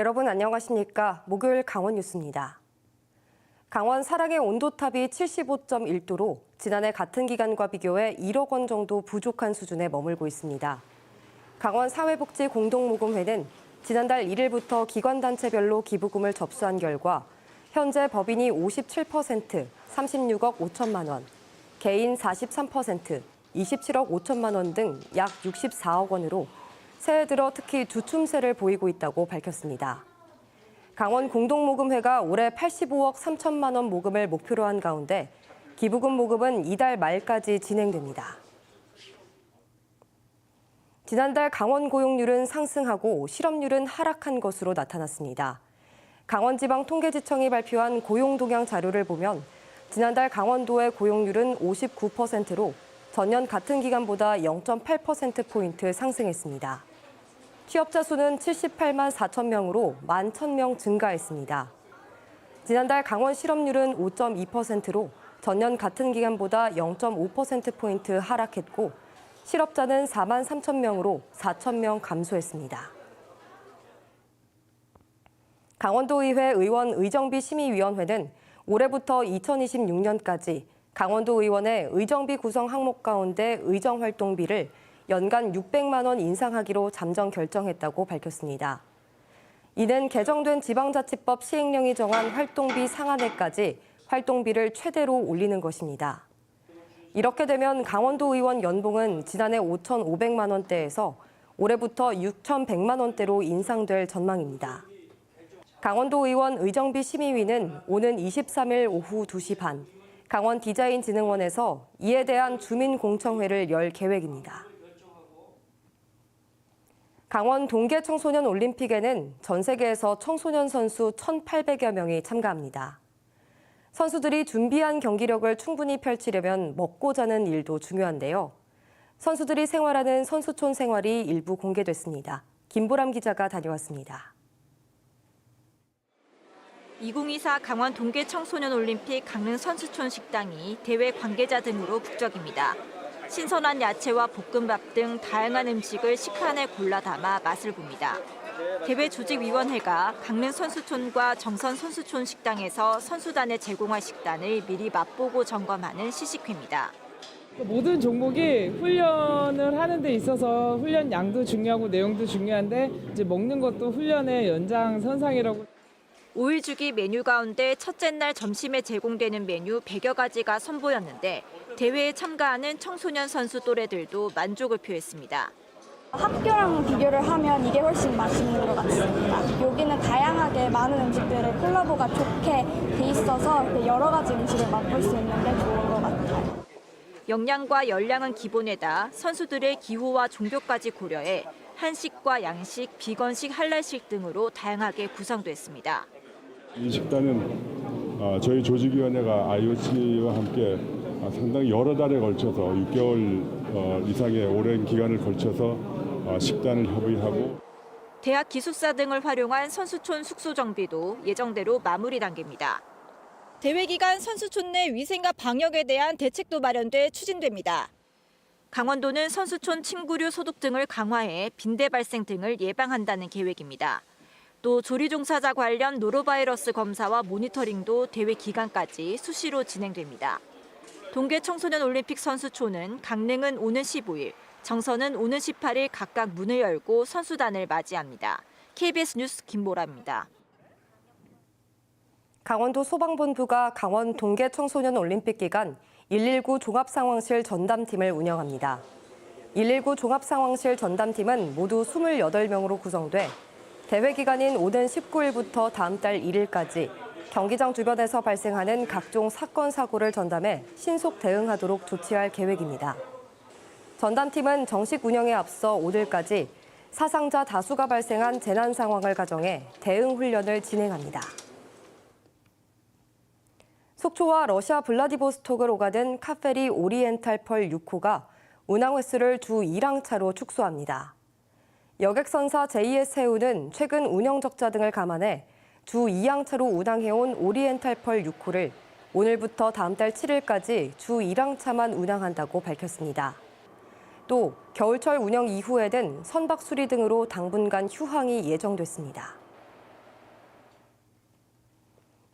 여러분 안녕하십니까? 목요일 강원 뉴스입니다. 강원 사랑의 온도탑이 75.1도로 지난해 같은 기간과 비교해 1억 원 정도 부족한 수준에 머물고 있습니다. 강원 사회복지 공동모금회는 지난달 1일부터 기관단체별로 기부금을 접수한 결과 현재 법인이 57%, 36억 5천만 원, 개인 43%, 27억 5천만 원 등 약 64억 원으로 새해 들어 특히 주춤세를 보이고 있다고 밝혔습니다. 강원 공동모금회가 올해 85억 3천만 원 모금을 목표로 한 가운데 기부금 모금은 이달 말까지 진행됩니다. 지난달 강원 고용률은 상승하고 실업률은 하락한 것으로 나타났습니다. 강원지방통계지청이 발표한 고용 동향 자료를 보면 지난달 강원도의 고용률은 59%로 전년 같은 기간보다 0.8%포인트 상승했습니다. 취업자 수는 78만 4천 명으로 1만 1천 명 증가했습니다. 지난달 강원 실업률은 5.2%로 전년 같은 기간보다 0.5%포인트 하락했고 실업자는 4만 3천 명으로 4천 명 감소했습니다. 강원도의회 의원 의정비 심의위원회는 올해부터 2026년까지 강원도 의원의 의정비 구성 항목 가운데 의정활동비를 연간 600만 원 인상하기로 잠정 결정했다고 밝혔습니다. 이는 개정된 지방자치법 시행령이 정한 활동비 상한액까지 활동비를 최대로 올리는 것입니다. 이렇게 되면 강원도 의원 연봉은 지난해 5,500만 원대에서 올해부터 6,100만 원대로 인상될 전망입니다. 강원도 의원 의정비 심의위는 오는 23일 오후 2시 반 강원 디자인진흥원에서 이에 대한 주민공청회를 열 계획입니다. 강원 동계 청소년 올림픽에는 전 세계에서 청소년 선수 1,800여 명이 참가합니다. 선수들이 준비한 경기력을 충분히 펼치려면 먹고 자는 일도 중요한데요. 선수들이 생활하는 선수촌 생활이 일부 공개됐습니다. 김보람 기자가 다녀왔습니다. 2024 강원 동계 청소년 올림픽 강릉 선수촌 식당이 대회 관계자 등으로 북적입니다. 신선한 야채와 볶음밥 등 다양한 음식을 식판에 골라 담아 맛을 봅니다. 대회 조직위원회가 강릉 선수촌과 정선 선수촌 식당에서 선수단에 제공할 식단을 미리 맛보고 점검하는 시식회입니다. 모든 종목이 훈련을 하는 데 있어서 훈련 양도 중요하고 내용도 중요한데 이제 먹는 것도 훈련의 연장선상이라고 5일 주기 메뉴 가운데 첫째 날 점심에 제공되는 메뉴 100여 가지가 선보였는데 대회에 참가하는 청소년 선수 또래들도 만족을 표했습니다. 학교랑 비교를 하면 이게 훨씬 맛있는 것 같습니다. 여기는 다양하게 많은 음식들을 콜라보가 좋게 돼 있어서 여러 가지 음식을 맛볼 수 있는 게 좋은 것 같아요. 영양과 열량은 기본에다 선수들의 기호와 종교까지 고려해 한식과 양식, 비건식, 한랄식 등으로 다양하게 구성됐습니다. 이 식단은 어, 저희 조직위원회가 IOC와 함께 어, 상당히 여러 달에 걸쳐서 6개월 어, 이상의 오랜 기간을 걸쳐서 어, 식단을 협의하고 대학 기숙사 등을 활용한 선수촌 숙소 정비도 예정대로 마무리 단계입니다. 대회 기간 선수촌 내 위생과 방역에 대한 대책도 마련돼 추진됩니다. 강원도는 선수촌 침구류 소독 등을 강화해 빈대 발생 등을 예방한다는 계획입니다. 또 조리 종사자 관련 노로바이러스 검사와 모니터링도 대회 기간까지 수시로 진행됩니다. 동계 청소년 올림픽 선수촌은 강릉은 오는 15일, 정선은 오는 18일 각각 문을 열고 선수단을 맞이합니다. KBS 뉴스 김보라입니다. 강원도 소방본부가 강원 동계 청소년 올림픽 기간 119 종합상황실 전담팀을 운영합니다. 119 종합상황실 전담팀은 모두 28명으로 구성돼 대회 기간인 오는 19일부터 다음 달 1일까지 경기장 주변에서 발생하는 각종 사건, 사고를 전담해 신속 대응하도록 조치할 계획입니다. 전담팀은 정식 운영에 앞서 오늘까지 사상자 다수가 발생한 재난 상황을 가정해 대응 훈련을 진행합니다. 속초와 러시아 블라디보스톡을 오가는 카페리 오리엔탈 펄 6호가 운항 횟수를 주 1항차로 축소합니다. 여객선사 JS 해운은 최근 운영 적자 등을 감안해 주 2항차로 운항해온 오리엔탈 펄 6호를 오늘부터 다음 달 7일까지 주 1항차만 운항한다고 밝혔습니다. 또 겨울철 운영 이후에는 선박 수리 등으로 당분간 휴항이 예정됐습니다.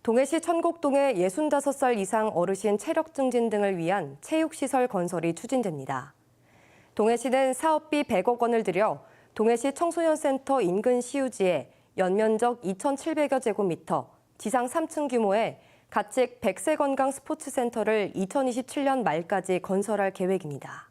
동해시 천곡동에 65살 이상 어르신 체력 증진 등을 위한 체육시설 건설이 추진됩니다. 동해시는 사업비 100억 원을 들여 동해시 청소년센터 인근 시유지에 연면적 2,700여 제곱미터, 지상 3층 규모의 가칙 100세 건강 스포츠센터를 2027년 말까지 건설할 계획입니다.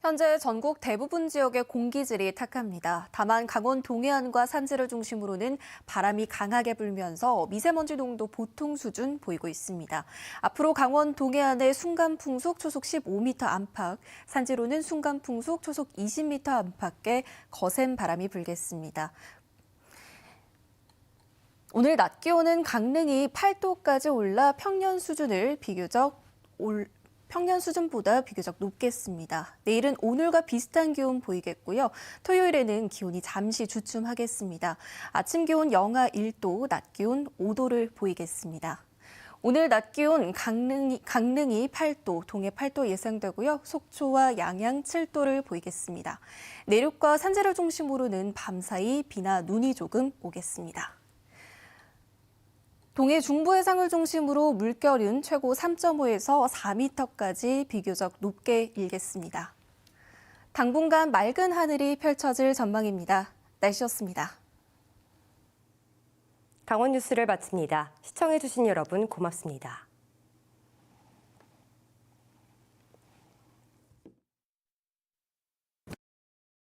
현재 전국 대부분 지역의 공기질이 탁합니다. 다만 강원 동해안과 산지를 중심으로는 바람이 강하게 불면서 미세먼지 농도 보통 수준 보이고 있습니다. 앞으로 강원 동해안의 순간 풍속 초속 15m 안팎, 산지로는 순간 풍속 초속 20m 안팎의 거센 바람이 불겠습니다. 오늘 낮 기온은 강릉이 8도까지 올라 평년 수준을 비교적 올, 평년 수준보다 비교적 높겠습니다. 내일은 오늘과 비슷한 기온 보이겠고요. 토요일에는 기온이 잠시 주춤하겠습니다. 아침 기온 영하 1도, 낮 기온 5도를 보이겠습니다. 오늘 낮 기온 강릉이, 강릉이 8도, 동해 8도 예상되고요. 속초와 양양 7도를 보이겠습니다. 내륙과 산지를 중심으로는 밤사이 비나 눈이 조금 오겠습니다. 동해 중부 해상을 중심으로 물결은 최고 3.5에서 4m까지 비교적 높게 일겠습니다. 당분간 맑은 하늘이 펼쳐질 전망입니다. 날씨였습니다. 강원 뉴스를 마칩니다. 시청해주신 여러분 고맙습니다.